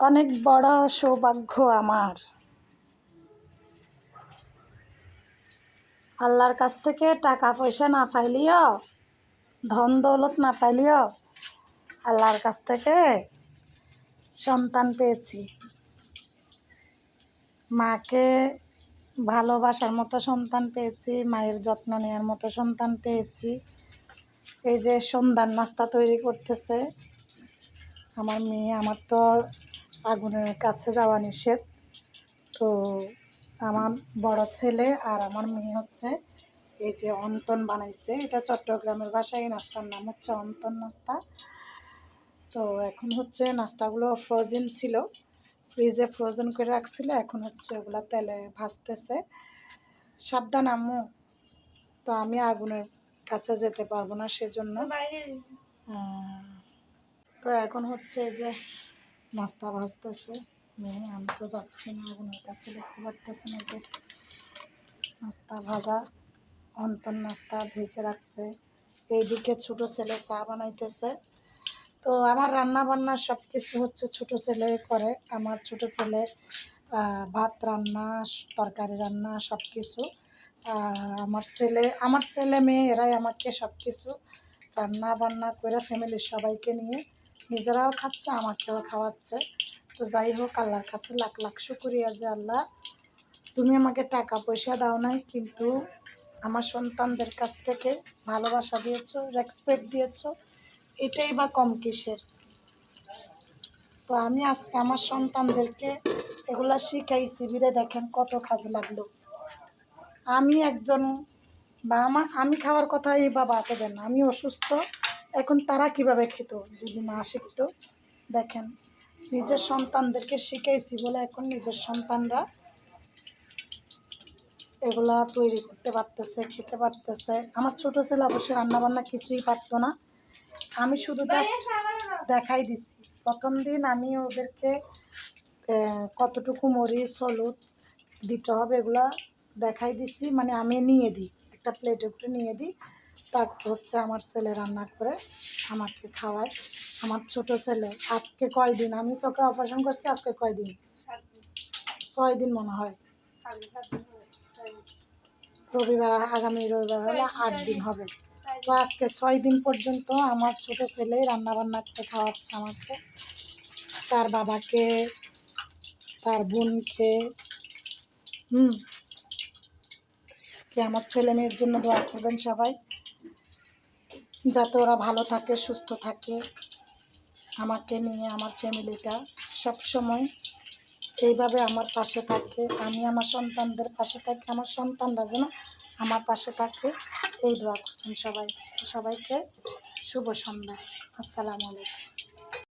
অনেক বড় সৌভাগ্য আমার। আল্লাহর কাছ থেকে টাকা পয়সা না পাইলিও, ধন দৌলত না পাইলিও আল্লাহর কাছ থেকে সন্তান পেয়েছি। মাকে ভালোবাসার মতো সন্তান পেয়েছি, মায়ের যত্ন নেওয়ার মতো সন্তান পেয়েছি। এই যে সন্ধ্যার নাস্তা তৈরি করতেছে, আমার মেয়ে, আমার তো আগুনের কাছে যাওয়া নিষেধ। তো আমার বড় ছেলে আর আমার মেয়ে হচ্ছে এই যে অন্তন বানাইছে। এটা চট্টগ্রামের ভাষায় এই নাস্তার নাম হচ্ছে অন্তন নাস্তা। তো এখন হচ্ছে নাস্তাগুলো ফ্রোজেন ছিল। ফ্রিজে ফ্রোজেন করে রাখছিল এখন হচ্ছে ওগুলা তেলে ভাজতেছে। সাবধান আম্মু তো আমি আগুনের কাছে যেতে পারব না সেজন্য। তো এখন হচ্ছে যে নাস্তা ভাজতেছে মেয়ে, আমি তো যাচ্ছি না আগুনের কাছে দেখতে পারতেছি না যে নাস্তা ভাজা, অন্তর নাস্তা ভেজে রাখছে। এইদিকে ছোট ছেলে চা বানাইতেছে। তো আমার রান্না বান্না সব কিছু হচ্ছে ছোট ছেলে করে। আমার ছোট ছেলে ভাত রান্না, তরকারি রান্না সব কিছু আমার ছেলে আমার ছেলে মেয়ে, এরাই আমাকে সব কিছু রান্না বান্না করে ফ্যামিলির সবাইকে নিয়ে নিজেরাও খাচ্ছে, আমাকেও খাওয়াচ্ছে। তো যাই হোক, আল্লাহর কাছে লাখ লাখ শুক্রিয়া যে আল্লাহ, তুমি আমাকে টাকা পয়সা দাও নাই, কিন্তু আমার সন্তানদের কাছ থেকে ভালোবাসা দিয়েছ রেসপেক্ট দিয়েছ, এটাই বা কম কিসের? তো আমি আজকে আমার সন্তানদেরকে এগুলা শিখাইছি বিরে দেখেন কত কাজে লাগল। আমি একজন, বা আমার, আমি খাওয়ার কথাই বা বাতে দেন আমি অসুস্থ এখন তারা কীভাবে খেত? যদি মা শিখতো? দেখেন নিজের সন্তানদেরকে শিখাইছি বলে এখন নিজের সন্তানরা এগুলা তৈরি করতে পারতেছে খেতে পারতেছে। আমার ছোট ছেলে অবশ্যই রান্নাবান্না কিছুই পারতো না। আমি শুধু জাস্ট দেখাই দিছি। প্রথম দিন আমি ওদেরকে কতটুকু মরিচ হলুদ দিতে হবে এগুলা দেখাই দিছি। মানে আমি নিয়ে দিই একটা প্লেটের উপরে নিয়ে দিই। তারপর হচ্ছে আমার ছেলে রান্না করে আমাকে খাওয়ায়। আমার ছোট ছেলে আজকে কয়দিন? আমি চোখে অপারেশন করছি আজকে কয়দিন? ছয় দিন। মনে হয়। রবিবার আগামী রবিবার হলে আট দিন হবে। তো আজকে ছয় দিন পর্যন্ত আমার ছোট ছেলে রান্না বান্না করে খাওয়াচ্ছে আমাকে। তার বাবাকে তার বোনকে হুম। কি আমার ছেলে মেয়ের জন্য দোয়া করবেন সবাই? যাতে ওরা ভালো থাকে, সুস্থ থাকে। আমাকে নিয়ে, আমার ফ্যামিলিটা সব সময় এইভাবে আমার পাশে থাকে। আমি আমার সন্তানদের পাশে থাকি, আমার সন্তানরা যেন আমার পাশে থাকে। এই দোয়া সবাই। সবাইকে শুভ সন্ধ্যা। আসসালামু আলাইকুম।